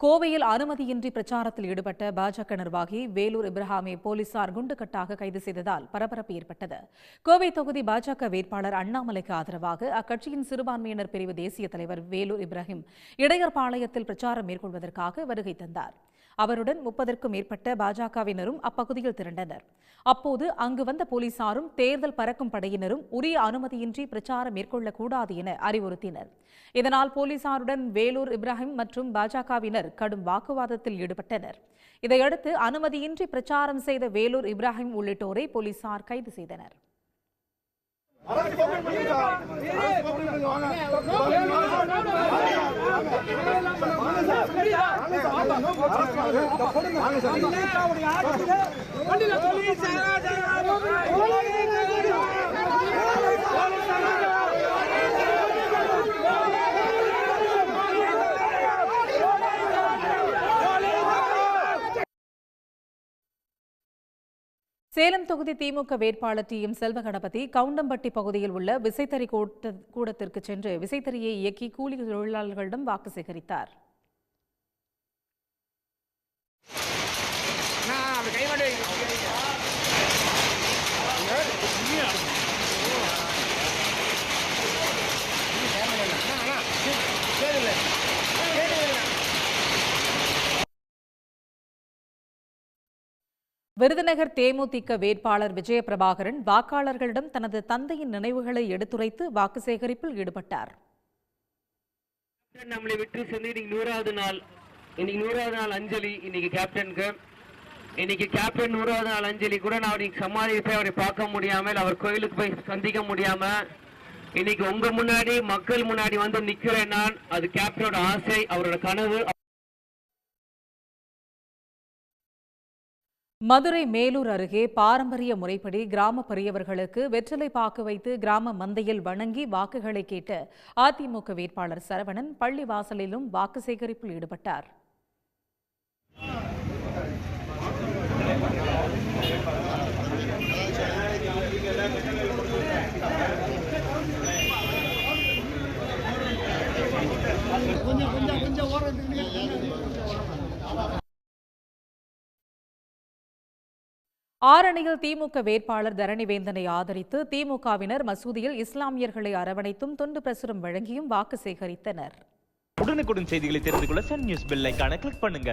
கோவையில் அனுமதியின்றி பிரச்சாரத்தில் ஈடுபட்ட பாஜக நிர்வாகி வேலூர் இப்ராஹிமை போலீசார் குண்டுகட்டாக கைது செய்ததால் பரபரப்பு ஏற்பட்டது. கோவை தொகுதி பாஜக வேட்பாளர் அண்ணாமலைக்கு ஆதரவாக அக்கட்சியின் சிறுபான்மையினர் பிரிவு தேசிய தலைவர் வேலூர் இப்ராஹிம் இடையர்பாளையத்தில் பிரச்சாரம் மேற்கொள்வதற்காக வருகை தந்தார். அவருடன் முப்பதற்கும் மேற்பட்ட பாஜகவினரும் அப்பகுதியில் திரண்டனர். அப்போது அங்கு வந்த போலீசாரும் தேர்தல் பறக்கும் படையினரும் உரிய அனுமதியின்றி பிரச்சாரம் மேற்கொள்ளக்கூடாது என அறிவுறுத்தினர். இதனால் போலீசாருடன் வேலூர் இப்ராஹிம் மற்றும் பாஜகவினர் கடும் வாக்குவாதத்தில் ஈடுபட்டனர். இதையடுத்து அனுமதியின்றி பிரச்சாரம் செய்த வேலூர் இப்ராஹிம் உள்ளிட்டோரை போலீசார் கைது செய்தனர். சேலம் தொகுதி திமுக வேட்பாளர் டி எம் செல்வ கணபதி கவுண்டம்பட்டி பகுதியில் உள்ள விசைத்தறி கூட்ட- சென்று விசைத்தறியை இயக்கி கூலி தொழிலாளர்களிடம் வாக்கு சேகரித்தார். விருதுநகர் தேமுதிக வேட்பாளர் விஜயபிரபாகரன் வாக்காளர்களிடம் தனது தந்தையின் நினைவுகளை எடுத்துரைத்து வாக்கு சேகரிப்பில் ஈடுபட்டார். நம்மளை விட்டு சென்று இன்னைக்கு நூறாவது நாள். இன்னைக்கு நூறாவது நாள் அஞ்சலி இன்னைக்கு கேப்டனுக்கு. இன்னைக்கு கேப்டன் நூறாவது நாள் அஞ்சலி கூட நான் இன்னைக்கு சமாதி போய் அவரை பார்க்க முடியாமல் அவர் கோயிலுக்கு போய் சந்திக்க முடியாம இன்னைக்கு உங்க முன்னாடி மக்கள் முன்னாடி வந்து நிக்கிறேன் நான். அது கேப்டனோட ஆசை அவரோட கனவு. மதுரை மேலூர் அருகே பாரம்பரிய முறைப்படி கிராம பெரியவர்களுக்கு வெற்றிலை பாக்கு வைத்து கிராம மந்தையில் வணங்கி வாக்குகளை கேட்ட அதிமுக வேட்பாளர் சரவணன் பள்ளி வாசலிலும் வாக்கு சேகரிப்பில் ஈடுபட்டார். ஆரணியில் திமுக வேட்பாளர் தரணிவேந்தனை ஆதரித்து திமுகவினர் மசூதியில் இஸ்லாமியர்களை அரவணைத்தும் துண்டு பிரசுரம் வழங்கியும் வாக்கு சேகரித்தனர். உடனுக்குடன் செய்திகளை தெரிந்து கொள்ள சன் நியூஸ் பெல் கிளிக் பண்ணுங்க.